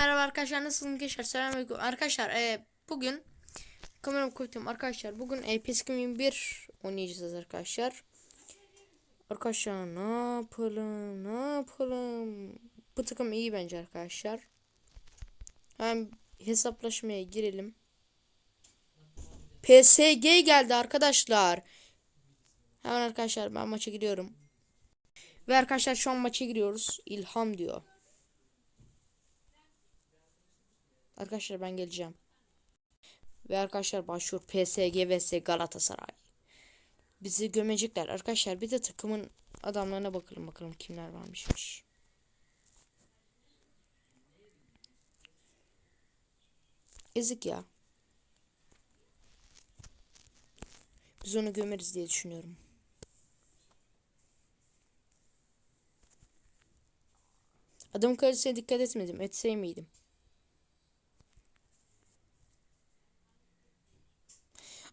merhaba arkadaşlar nasılsınız? Gençler selamünaleyküm. Arkadaşlar e, bugün kameramı koydum arkadaşlar bugün e, PES 2021 oynayacağız arkadaşlar. Arkadaşlar ne yapalım ne yapalım? Bu takım iyi bence arkadaşlar. Hem hesaplaşmaya girelim. PSG geldi arkadaşlar. Hemen arkadaşlar ben maça gidiyorum ve arkadaşlar şu an maça giriyoruz. İlham diyor Arkadaşlar ben geleceğim. Ve arkadaşlar başlıyor PSG vs Galatasaray. Bizi gömecekler. Arkadaşlar bir de takımın adamlarına bakalım bakalım kimler varmışmış. Ezik ya. Biz onu gömeriz diye düşünüyorum. Adam kalitesine dikkat etmedim. Etsey miydim?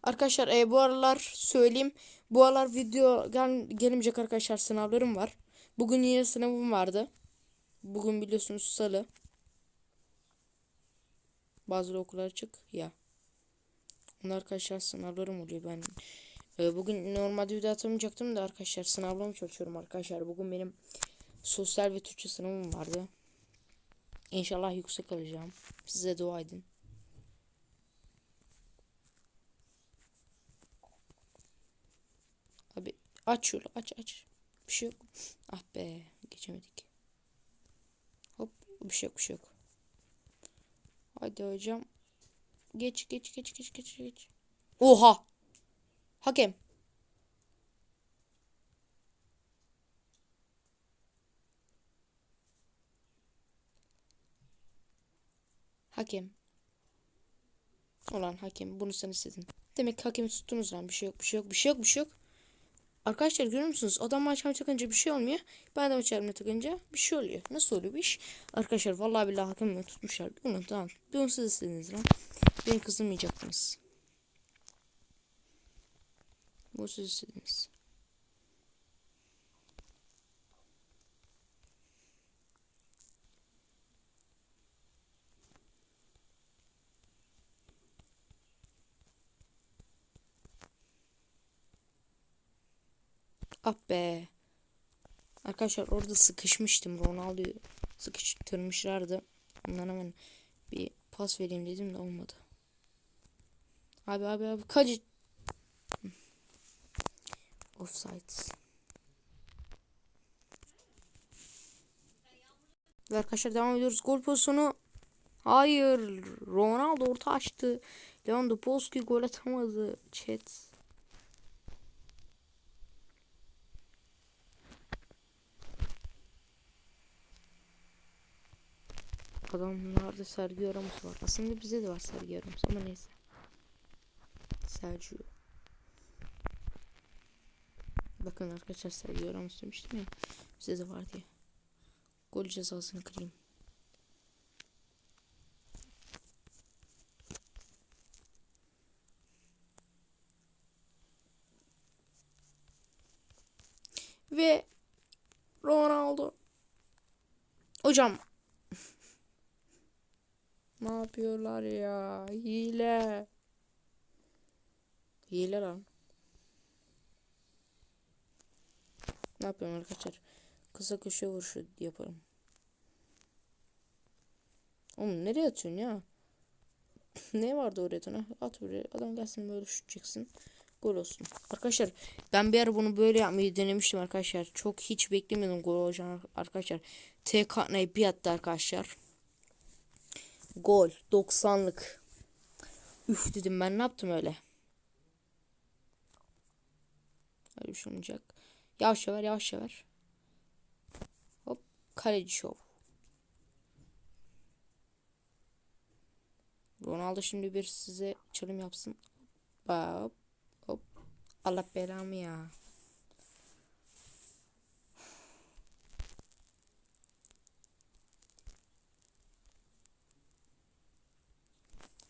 Arkadaşlar e, bu aralar söyleyeyim. Bu aralar video gel gelmeyecek arkadaşlar sınavlarım var. Bugün yine sınavım vardı. Bugün biliyorsunuz salı. Bazı okullar açık ya. Onlar arkadaşlar sınavlarım oluyor ben. E, bugün normalde video atamayacaktım da arkadaşlar sınavlarımı çalışıyorum arkadaşlar. Bugün benim sosyal ve Türkçe sınavım vardı. İnşallah yüksek alacağım. Size dua edin. Abi aç yolu aç aç. Bir şey yok. Ah be geçemedik. Hop bir şey yok bir şey yok. Hadi hocam. Geç geç geç geç geç geç. Oha. Hakem. Hakem. Ulan hakem bunu sen istedin. Demek ki hakemi tuttunuz lan bir şey yok bir şey yok bir şey yok bir şey yok. Arkadaşlar görüyor musunuz? Adam maçamı takınca bir şey olmuyor. Ben de maçamı takınca bir şey oluyor. Nasıl oluyor bu iş? Arkadaşlar vallahi billahi hakemi tutmuşlar. Bunu tamam. Bunu siz istediniz lan. Beni kızdırmayacaktınız. Bu siz istediniz. Ah be. Arkadaşlar orada sıkışmıştım. Ronaldo'yu sıkıştırmışlardı. Ondan hemen bir pas vereyim dedim de olmadı. Abi abi abi kaç Offside. Ve arkadaşlar devam ediyoruz. Gol pozisyonu. Hayır. Ronaldo orta açtı. Lewandowski gol atamadı. Chat. Adamlarda Sergio Ramos var. Aslında bize de var Sergio Ramos ama neyse. Sergio. Bakın arkadaşlar Sergio Ramos demiştim ya. Bize de var diye. Gol cezasını kırayım. Ve Ronaldo. Hocam ne yapıyorlar ya? Hile. Hile lan. Ne yapıyorum arkadaşlar? Kısa köşe vuruşu yaparım. Oğlum nereye atıyorsun ya? ne vardı oraya tane? At buraya. Adam gelsin böyle şut. Gol olsun. Arkadaşlar ben bir ara bunu böyle yapmayı denemiştim arkadaşlar. Çok hiç beklemiyordum gol olacağını arkadaşlar. TK ne bir attı arkadaşlar. Gol 90'lık. Üf dedim ben ne yaptım öyle. Öyle bir şey olmayacak. Yavaş ver yavaş ver. Hop kaleci şov. Ronaldo şimdi bir size çalım yapsın. Hop hop. Allah belamı ya.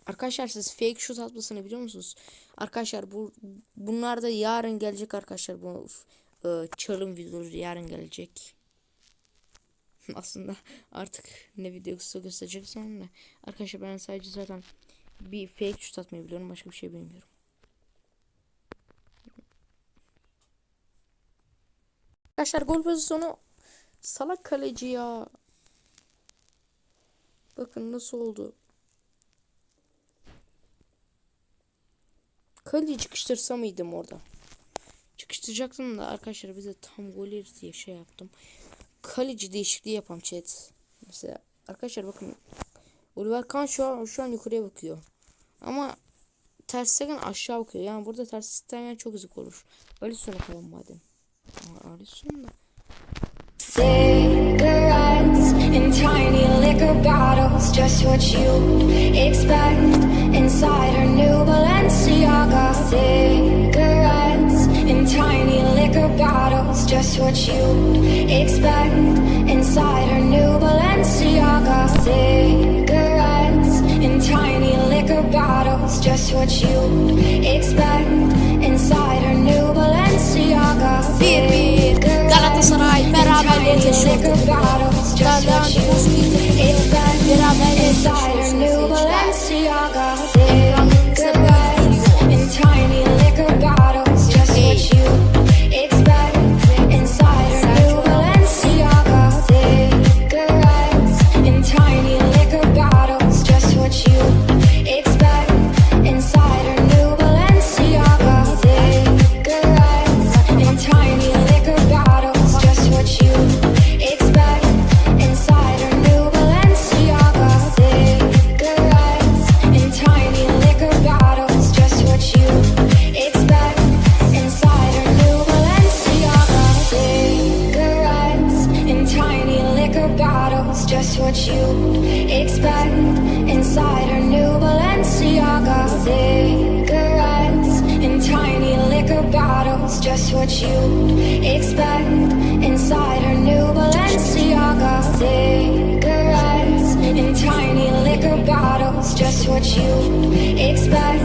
Arkadaşlar siz fake shoot atmasını biliyor musunuz? Arkadaşlar bu bunlar da yarın gelecek arkadaşlar bu e, çalım videoları yarın gelecek. aslında artık ne videosu göstereceksin onu da. Arkadaşlar ben sadece zaten bir fake şut atmayı biliyorum başka bir şey bilmiyorum. Arkadaşlar gol pozisyonu salak kaleci ya. Bakın nasıl oldu. Kaleci çıkıştırsa mıydım orada? Çıkıştıracaktım da arkadaşlar bize tam gol yeriz diye şey yaptım. Kaleci değişikliği yapam chat. Mesela arkadaşlar bakın. Oliver Kahn şu an, şu an yukarıya bakıyor. Ama ters Stegen aşağı bakıyor. Yani burada ters Stegen çok hızlı olur. Alisson'a koyalım madem. Aa, Alisson da. Cigarettes in tiny liquor bottles, just what you'd expect inside her new Balenciaga. Cigarettes in tiny liquor bottles, just what you'd expect inside her new Balenciaga. Cigarettes in tiny liquor bottles, just what you'd expect what you expect inside her new Balenciaga. Cigarettes in tiny liquor bottles, just what you expect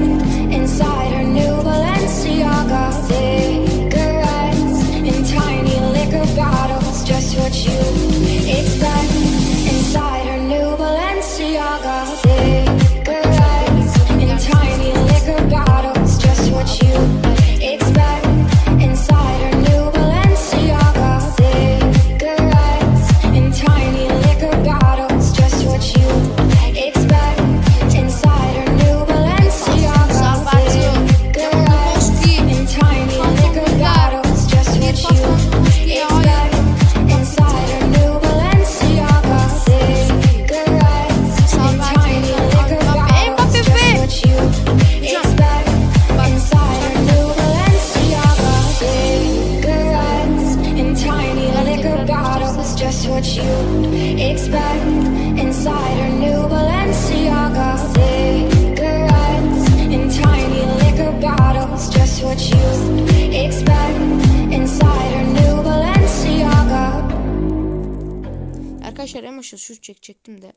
Arkadaşlar en başta şut çekecektim de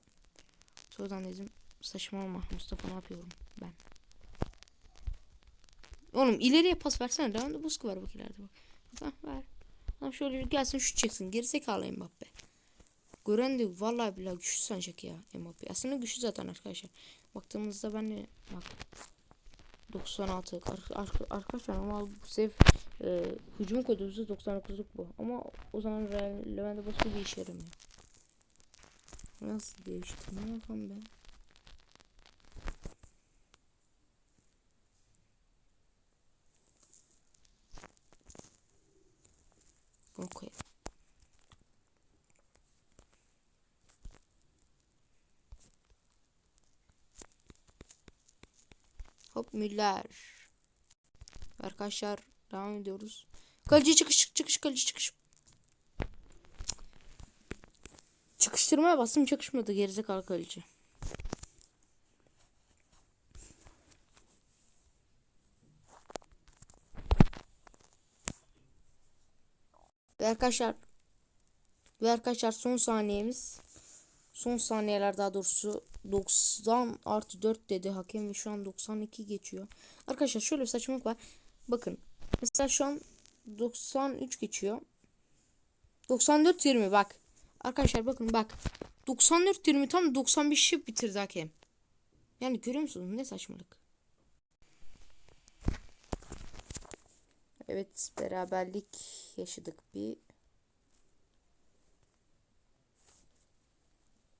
sonradan dedim saçmalama Mustafa ne yapıyorum ben. Oğlum ileriye pas versene. Devamlı baskı ver bak ileride bak. Ha, ver. Tamam şöyle gelsin şut çeksin. Gerizekalı Mbappe. Gören de vallahi billahi güçlü sanacak ya Mbappe. Aslında güçlü zaten arkadaşlar. Baktığımızda ben de bak 96 Ar- ar- arkadaşlar ama bu sev e, hücum kodumuzu 99'luk bu. Ama o zaman Real- Lewandowski bir işe yaramıyor. Nasıl değiştirme yapalım ben? Bunu koyalım. Hop Müller. Arkadaşlar devam ediyoruz. Kaleci çıkış çıkış kaleci çıkış. Çıkıştırmaya bastım çıkışmadı gerizekalı kaleci. Ve arkadaşlar ve arkadaşlar son saniyemiz son saniyeler daha doğrusu 90 artı 4 dedi hakem ve şu an 92 geçiyor. Arkadaşlar şöyle bir saçmalık var. Bakın mesela şu an 93 geçiyor. 94 20 bak. Arkadaşlar bakın bak. 94 20 tam 95 şıp bitirdi hakem. Yani görüyor musunuz ne saçmalık. Evet beraberlik yaşadık bir.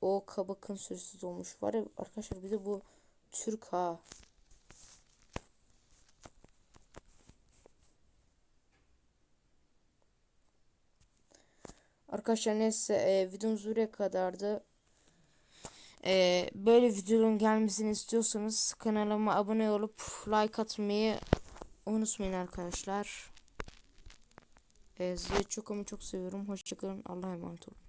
O kabakın süresiz olmuş. Var ya arkadaşlar bir de bu Türk ha. Arkadaşlar neyse e, videomuz buraya kadardı. E, böyle videoların gelmesini istiyorsanız kanalıma abone olup like atmayı unutmayın arkadaşlar. E, sizi çok ama çok seviyorum. Hoşçakalın. Allah'a emanet olun.